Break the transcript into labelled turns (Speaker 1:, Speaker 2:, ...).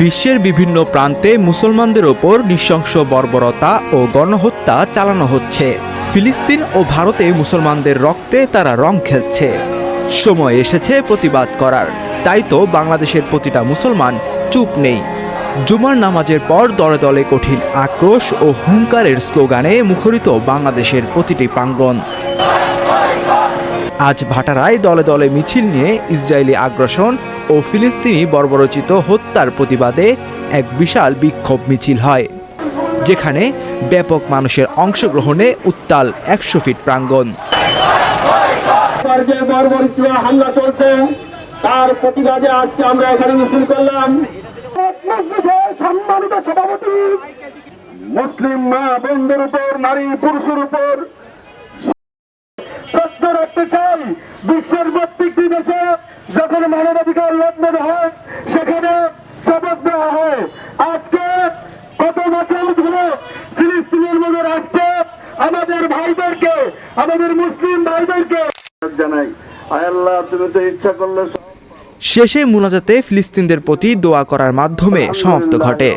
Speaker 1: বিশ্বের বিভিন্ন প্রান্তে মুসলমানদের ওপর নৃশংস বর্বরতা ও গণহত্যা চালানো হচ্ছে। ফিলিস্তিন ও ভারতে মুসলমানদের রক্তে তারা রং খেলছে। সময় এসেছে প্রতিবাদ করার। তাই তো বাংলাদেশের প্রতিটা মুসলমান চুপ নেই। জুমার নামাজের পর দলে দলে কঠিন আক্রোশ ও হুঙ্কারের স্লোগানে মুখরিত বাংলাদেশের প্রতিটি প্রাঙ্গণ। আজ ভাটারায় দলে দলে মিছিল নিয়ে ইসরায়েলি আগ্রাসন ও ফিলিস্তিনি বর্বরচিত হত্যার প্রতিবাদে এক বিশাল বিক্ষোভ মিছিল হয় যেখানে ব্যাপক মানুষের অংশগ্রহণে উত্তাল একশো ফিট প্রাঙ্গণ।
Speaker 2: হামলা চলছে তার প্রতিবাদে আজকে আমরা এখানে মিছিল করলাম। সম্মানিত সভাপতি মুসলিম মা বোনদের উপর নারী পুরুষের উপর রাখতে চাই বিশ্বের প্রত্যেকটি দেশে যখন মানবাধিকার লঙ্ঘন হয়, সেখানে শপথ দেওয়া হয়। আজকে কত বছর ধরে ফিলিস্তিনের মতো রাষ্ট্রে আমাদের ভাইদেরকে, আমাদের মুসলিম ভাইদেরকে জানাই আল্লাহ, তুমি তো ইচ্ছা করলে
Speaker 1: শেষে মুনাজাতে ফিলিস্তিনদের প্রতি দোয়া করার মাধ্যমে সমাপ্ত ঘটে।